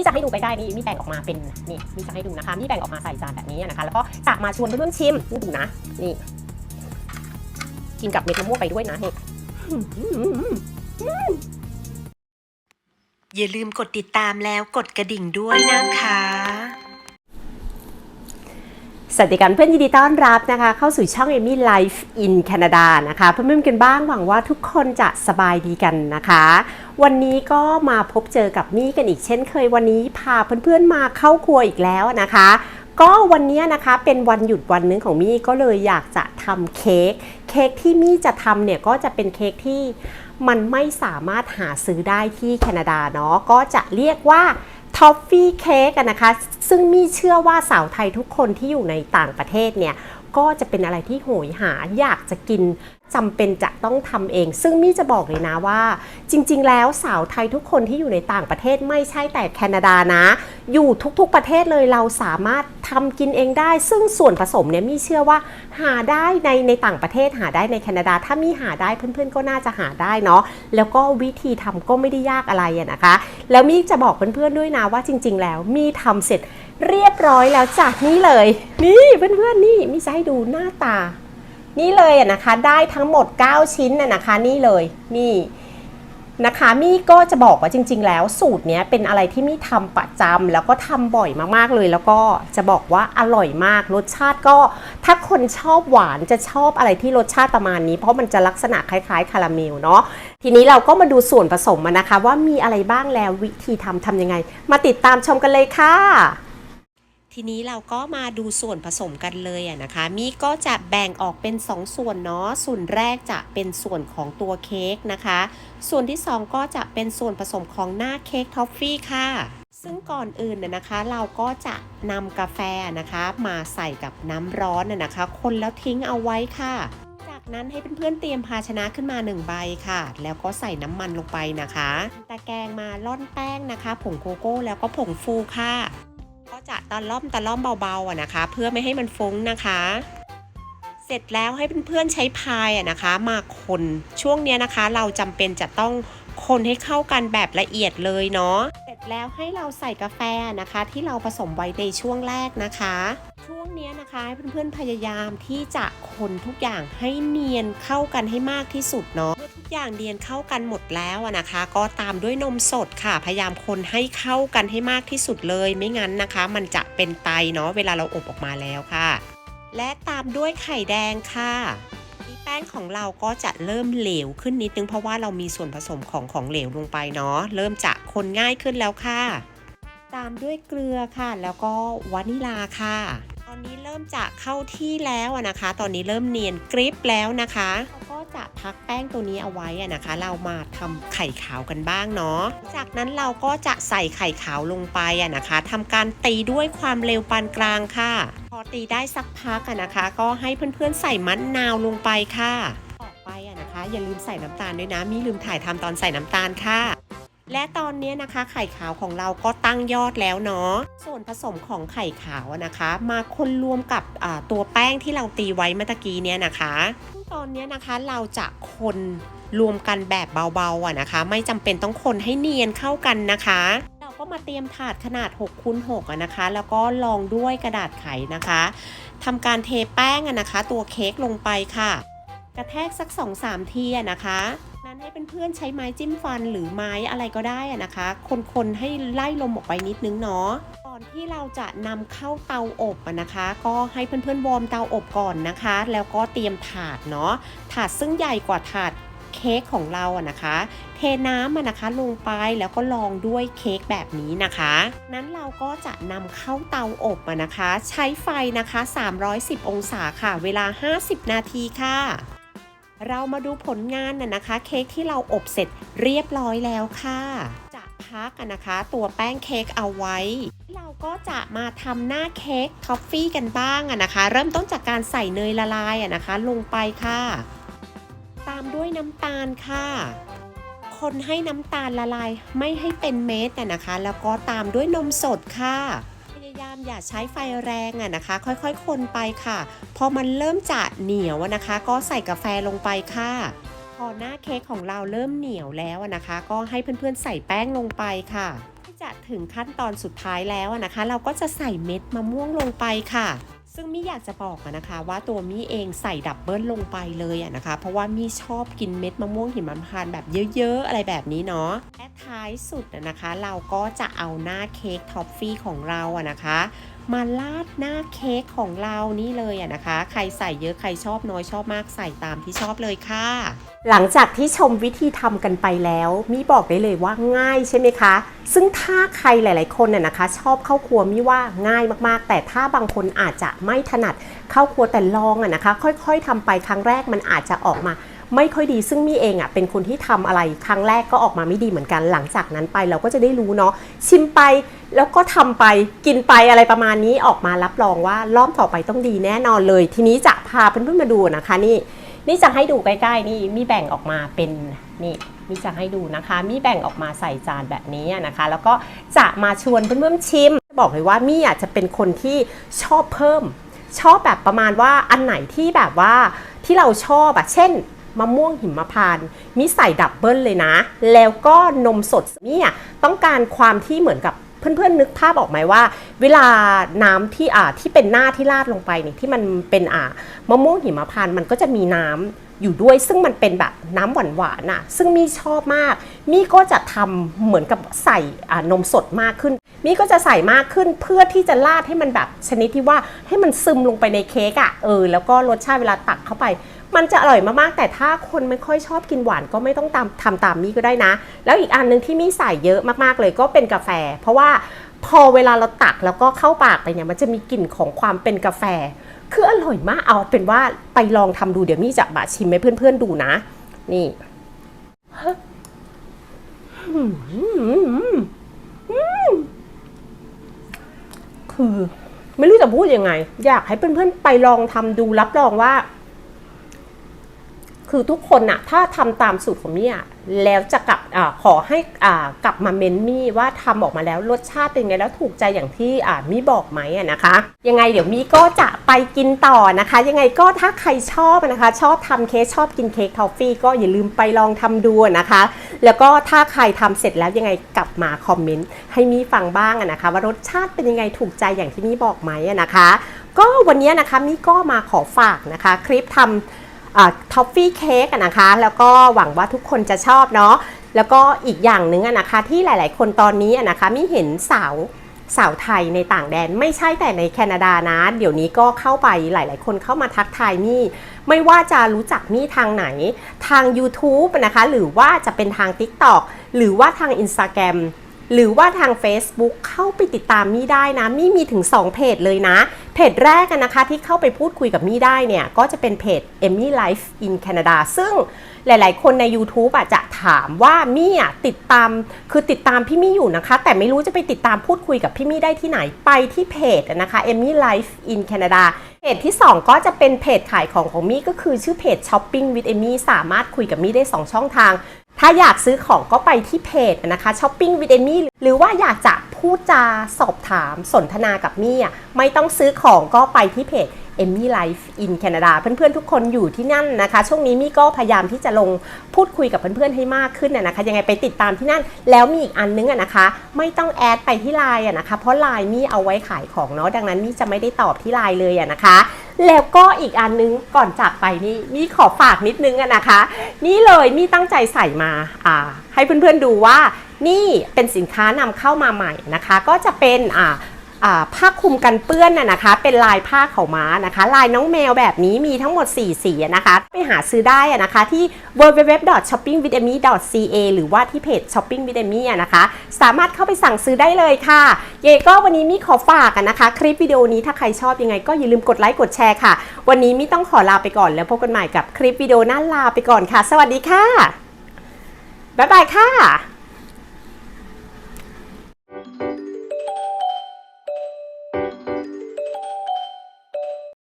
ี่จะให้ดูใกล้ๆนี่มีแบ่งออกมาเป็นนี่มีจะให้ดูนะคะมีแบ่งออกมาใส่จานแบบนี้นะคะ แล้วก็จะมาชวนเพื่อนๆชิมนี่ดูนะนี่กินกับเม็ดมะม่วงไปด้วยนะนี่อย่าลืมกดติดตามแล้วกดกระดิ่งด้วยนะคะ สวัสดีกันเพื่อนยินดีต้อนรับนะคะ เข้าสู่ช่อง Amy Life in Canada นะคะ เพื่อนๆกันบ้างหวังว่าทุกคนจะสบายดีกันนะคะ วันนี้ก็มาพบเจอกับมี่กันอีกเช่นเคยวันนี้พาเพื่อนๆมาเข้าครัวอีกแล้วนะคะก็วันนี้นะคะเป็นวันหยุดวันนึงของมี่ก็เลยอยากจะทำเค้กเค้กที่มี่จะทำเนี่ยก็จะเป็นเค้กที่มันไม่สามารถหาซื้อได้ที่แคนาดาเนาะก็จะเรียกว่า ท็อฟฟี่เค้กนะคะ ซึ่งมี่เชื่อว่าสาวไทยทุกคนที่อยู่ในต่างประเทศเนี่ย ก็จะเป็นอะไรที่โหยหาอยากจะกิน จำเป็นจะต้องทำเอง ซึ่งมี่จะบอกเลยนะว่า จริง ๆ แล้วสาวไทยทุกคนที่อยู่ในต่างประเทศไม่ใช่แต่แคนาดานะ อยู่ทุกๆประเทศเลยเราสามารถทำกินเองได้ ซึ่งส่วนผสมเนี่ยมี่เชื่อว่า หาได้ในในต่างประเทศหาได้ในแคนาดา ถ้ามี่หาได้เพื่อนๆ ก็น่าจะหาได้เนาะแล้วก็วิธีทำก็ไม่ได้ยากอะไรนะคะ แล้วมี่จะบอกเพื่อนๆด้วยนะว่าจริง ๆ แล้วมี่ทำเสร็จเรียบร้อยแล้วจากนี่เลย นี่เพื่อนๆนี่มี่จะให้ดูหน้าตา นี่เลยนะคะได้ทั้งหมด 9 ชิ้นนะคะนี่เลยนี่นะคะมี่ก็จะบอกว่าจริง ๆ แล้วสูตรนี้เป็นอะไรที่มี่ทำประจำแล้วก็ทำบ่อยมากๆเลย แล้วก็จะบอกว่าอร่อยมากรสชาติก็ถ้าคนชอบหวานจะชอบอะไรที่รสชาติประมาณนี้ เพราะมันจะลักษณะคล้ายๆคาราเมลเนาะทีนี้เราก็มาดูส่วนผสมมันนะคะ ว่ามีอะไรบ้างแล้ววิธีทำทำยังไง มาติดตามชมกันเลยค่ะ ทีนี้เราก็มาดูส่วนผสมกันเลยอะนะคะ มีก็จะแบ่งออกเป็น 2 ส่วนเนาะ ส่วนแรกจะเป็นส่วนของตัวเค้กนะคะ ส่วนที่ 2 ก็จะเป็นส่วนผสมของหน้าเค้กทอฟฟี่ค่ะ ซึ่งก่อนอื่นน่ะนะคะ เราก็จะนำกาแฟนะคะ มาใส่กับน้ำร้อนน่ะนะคะ คนแล้วทิ้งเอาไว้ค่ะ จากนั้นให้เพื่อนๆเตรียมภาชนะขึ้นมา 1 ใบค่ะ แล้วก็ใส่น้ำมันลงไปนะคะ ตะแกรงมาล่อนแป้งนะคะ ผงโกโก้แล้วก็ผงฟูค่ะ จะตะล่อมตะล่อมเบาๆอะนะคะ เพื่อไม่ให้มันฟุ้งนะคะ เสร็จแล้วให้เพื่อนๆใช้พายอะนะคะ มาคนช่วงเนี้ยนะคะ เราจำเป็นจะต้องคนให้เข้ากันแบบละเอียดเลยเนาะเสร็จแล้วให้เราใส่กาแฟนะคะ ที่เราผสมไว้ในช่วงแรกนะคะ ช่วงนี้นะคะให้เพื่อนๆพยายามที่จะคนทุกอย่างให้เนียนเข้ากันให้มากที่สุดเนาะเมื่อทุกอย่างเนียนเข้ากันหมดแล้วนะคะ ก็ตามด้วยนมสดค่ะ พยายามคนให้เข้ากันให้มากที่สุดเลย ไม่งั้นนะคะ มันจะเป็นไตเนาะเวลาเราอบออกมาแล้วค่ะ และตามด้วยไข่แดงค่ะนี่แป้งของเราก็จะเริ่มเหลวขึ้นนิดนึงเพราะว่าเรามีส่วนผสมของของเหลวลงไปเนาะเริ่มจะคนง่ายขึ้นแล้วค่ะ ตามด้วยเกลือค่ะ แล้วก็วานิลาค่ะ ตอนนี้เริ่มจะเข้าที่แล้วนะคะ ตอนนี้เริ่มเนียนกริปแล้วนะคะก็จะพักแป้งตัวนี้เอาไว้นะคะ เรามาทำไข่ขาวกันบ้างเนาะ จากนั้นเราก็จะใส่ไข่ขาวลงไปนะคะทำการตีด้วยความเร็วปานกลางค่ะ พอตีได้สักพักนะคะ ก็ให้เพื่อนๆใส่มะนาวลงไปค่ะออไปนะคะ อย่าลืมใส่น้ำตาลด้วยนะ มีลืมถ่ายทำตอนใส่น้ำตาลค่ะ และตอนนี้นะคะไข่ขาวของเราก็ตั้งยอดแล้วเนาะ ส่วนผสมของไข่ขาวนะคะ มาคนรวมกับตัวแป้งที่เราตีไว้เมื่อกี้เนี่ยนะคะซึ่งตอนนี้นะคะเราจะคนรวมกันแบบเบาๆอะนะคะ ไม่จำเป็นต้องคนให้เนียนเข้ากันนะคะ เราก็มาเตรียมถาดขนาด6คูณ6อะนะคะ แล้วก็รองด้วยกระดาษไขนะคะทำการเทแป้งอะนะคะ ตัวเค้กลงไปค่ะ กระแทกสัก 2-3ทีอะนะคะ ให้เพื่อนๆใช้ไม้จิ้มฟันหรือไม้อะไรก็ได้นะคะ คนๆให้ไล่ลมออกไปนิดนึงเนาะก่อนที่เราจะนำเข้าเตาอบนะคะ ก็ให้เพื่อนๆวอร์มเตาอบก่อนนะคะ แล้วก็เตรียมถาดเนาะถาดซึ่งใหญ่กว่าถาดเค้กของเราอะนะคะ เทน้ำอะนะคะลงไปแล้วก็ลองด้วยเค้กแบบนี้นะคะ นั้นเราก็จะนำเข้าเตาอบอะนะคะ ใช้ไฟนะคะ 310 องศาค่ะ เวลา 50 นาทีค่ะ เรามาดูผลงานน่ะนะคะ เค้กที่เราอบเสร็จเรียบร้อยแล้วค่ะจะพักอะนะคะ ตัวแป้งเค้กเอาไว้ เราก็จะมาทำหน้าเค้กท็อฟฟี่กันบ้างอะนะคะ เริ่มต้นจากการใส่เนยละลายอะนะคะ ลงไปค่ะ ตามด้วยน้ำตาลค่ะ คนให้น้ำตาลละลายไม่ให้เป็นเม็ดอะนะคะ แล้วก็ตามด้วยนมสดค่ะ ยายามอย่าใช้ไฟแรงอะนะคะ ค่อยๆ คนไปค่ะ พอมันเริ่มจะเหนียวนะคะ ก็ใส่กาแฟลงไปค่ะ พอหน้าเค้กของเราเริ่มเหนียวแล้วนะคะ ก็ให้เพื่อนๆใส่แป้งลงไปค่ะจะถึงขั้นตอนสุดท้ายแล้วอะนะคะ เราก็จะใส่เม็ดมะม่วงลงไปค่ะ ซึ่งมี่อยากจะบอกนะคะว่าตัวมี่เองใส่ดับเบิลลงไปเลยอะนะคะ เพราะว่ามี่ชอบกินเม็ดมะม่วงหิมพานต์แบบเยอะๆ อะไรแบบนี้เนาะและท้ายสุดนะคะ เราก็จะเอาหน้าเค้กท็อฟฟี่ของเราอะนะคะ มาลาดหน้าเค้กของเรานี่เลยอะนะคะ ใครใส่เยอะใครชอบน้อยชอบมากใส่ตามที่ชอบเลยค่ะ หลังจากที่ชมวิธีทำกันไปแล้ว มีบอกได้เลยว่าง่ายใช่ไหมคะ ซึ่งถ้าใครหลาย ๆ คนน่ะนะคะ ชอบเข้าครัวมีว่าง่ายมาก ๆ แต่ถ้าบางคนอาจจะไม่ถนัดเข้าครัวแต่ลองอะนะคะ ค่อย ๆทำไปครั้งแรกมันอาจจะออกมา ไม่ค่อยดีซึ่งมี่เองอะเป็นคนที่ทำอะไรครั้งแรกก็ออกมาไม่ดีเหมือนกันหลังจากนั้นไปเราก็จะได้รู้เนาะชิมไปแล้วก็ทำไปกินไปอะไรประมาณนี้ออกมารับรองว่ารอบต่อไปต้องดีแน่นอนเลย ทีนี้จะพาเพื่อนๆมาดูนะคะนี่นี่จะให้ดูใกล้ๆนี่มีแบ่งออกมาเป็นนี่นี่จะให้ดูนะคะ มีแบ่งออกมาใส่จานแบบนี้นะคะ แล้วก็จะมาชวนเพื่อนๆชิม บอกเลยว่ามี่อาจจะเป็นคนที่ชอบเพิ่ม ชอบแบบประมาณว่าอันไหนที่แบบว่าที่เราชอบอะเช่น มะม่วงหิมพานต์มีใส่ดับเบิลเลยนะ แล้วก็นมสดเนี่ยต้องการความที่เหมือนกับเพื่อนๆนึกภาพออกไหมว่า เวลาน้ำที่อ่าที่เป็นหน้าที่ราดลงไปเนี่ยที่มันเป็นอ่ามะม่วงหิมพานต์มันก็จะมีน้ำอยู่ด้วยซึ่งมันเป็นแบบน้ำหวานๆน่ะซึ่งมี่ชอบมาก มี่ก็จะทำเหมือนกับใส่อ่านมสดมากขึ้น มี่ก็จะใส่มากขึ้นเพื่อที่จะราดให้มันแบบชนิดที่ว่าให้มันซึมลงไปในเค้กอะ่ะเออแล้วก็รสชาติเวลาตักเข้าไป มันจะอร่อยมากๆ แต่ถ้าคนไม่ค่อยชอบกินหวานก็ไม่ต้องตามทำตามมี่ก็ได้นะ แล้วอีกอันหนึงที่มี่ใส่เยอะมากๆเลยก็เป็นกาแฟ เพราะว่าพอเวลาเราตักแล้วก็เข้าปากไปเนี่ยมันจะมีกลิ่นของความเป็นกาแฟ คืออร่อยมากเอาเป็นว่าไปลองทำดูเดี๋ยวมี่จะมาชิมให้เพื่อนๆดูนะ นี่คือ ไม่รู้จะพูดยังไง อยากให้เพื่อนๆไปลองทำดูรับรองว่า คือทุกคนนะถ้าทำตามสูตรของมี่อะแล้วจะกลับอขอให้กลับมาเมนมี่ว่าทำออกมาแล้วรสชาติเป็นไงแล้วถูกใจอย่างที่มี่บอกไหมนะคะ ยังไงเดี๋ยวมี่ก็จะไปกินต่อนะคะ ยังไงก็ถ้าใครชอบนะคะ ชอบทำเค้กชอบกินเค้กทอฟฟี่ก็อย่าลืมไปลองทำดูนะคะ แล้วก็ถ้าใครทำเสร็จแล้วยังไงกลับมาคอมเมนต์ให้มี่ฟังบ้างนะคะ ว่ารสชาติเป็นยังไงถูกใจอย่างที่มี่บอกไหมนะคะ ก็วันนี้นะคะมี่ก็มาขอฝากนะคะ คลิปทำ ท็อฟฟี่เค้กนะคะ แล้วก็หวังว่าทุกคนจะชอบเนาะแล้วก็อีกอย่างหนึ่งนะคะที่หลาย ๆ คนตอนนี้นะคะมิเห็นสาวสาวไทยในต่างแดนไม่ใช่แต่ในแคนาดานะ เดี๋ยวนี้ก็เข้าไปหลาย ๆ คนเข้ามาทักทายมี่ ไม่ว่าจะรู้จักมี่ทางไหน ทาง YouTube นะคะ หรือว่าจะเป็นทาง TikTok หรือว่าทาง Instagram หรือว่าทาง Facebook เข้าไปติดตามมี่ได้นะ มี่มีถึง 2 เพจเลยนะ เพจแรกนะคะที่เข้าไปพูดคุยกับมี่ได้เนี่ย ก็จะเป็นเพจ Emmy Life in Canada ซึ่งหลาย ๆ คนใน YouTube อะจะถามว่ามี่อะติดตามคือติดตามพี่มี่อยู่นะคะ แต่ไม่รู้จะไปติดตามพูดคุยกับพี่มี่ได้ที่ไหนไปที่เพจอะนะคะ Emmy Life in Canada เพจที่ 2 ก็จะเป็นเพจขายของของมี่ก็คือชื่อเพจ Shopping with Emmy สามารถคุยกับมี่ได้ 2 ช่องทาง ถ้าอยากซื้อของก็ไปที่เพจนะคะ Shopping with Emmy หรือว่าอยากจะพูดจาสอบถามสนทนากับมี่อะไม่ต้องซื้อของก็ไปที่เพจ Emmy Life in Canada เพื่อนๆ ทุกคนอยู่ที่นั่นนะคะ ช่วงนี้มี่ก็พยายามที่จะลงพูดคุยกับเพื่อนๆให้มากขึ้นนะนะคะ ยังไงไปติดตามที่นั่น แล้วมีอีกอันนึงอะนะคะ ไม่ต้องแอดไปที่ไลน์อะนะคะ เพราะไลน์มี่เอาไว้ขายของเนาะดังนั้นมี่จะไม่ได้ตอบที่ไลน์เลยอะนะคะแล้วก็อีกอันนึงก่อนจากไปนี่มี่ขอฝากนิดนึงอะนะคะ นี่เลยมี่ตั้งใจใส่มาอ่าให้เพื่อนๆดูว่านี่เป็นสินค้านำเข้ามาใหม่นะคะ ก็จะเป็นอ่า ผ้าคลุมกันเปื้อนน่ะนะคะ เป็นลายผ้าเขาวม้านะคะ ลายน้องแมวแบบนี้มีทั้งหมด 4 สีนะคะ ไปหาซื้อได้นะคะที่ www.shoppingwithemy.ca หรือว่าที่เพจ shopping with Emmy อะนะคะ สามารถเข้าไปสั่งซื้อได้เลยค่ะเยก็วันนี้มีขอฝากกันนะคะ คลิปวิดีโอนี้ถ้าใครชอบยังไงก็อย่าลืมกดไลค์กดแชร์ค่ะ วันนี้มีต้องขอลาไปก่อนแล้วพบกันใหม่กับคลิปวิดีโอหน้าลาไปก่อนค่ะ สวัสดีค่ะบ๊ายบายค่ะ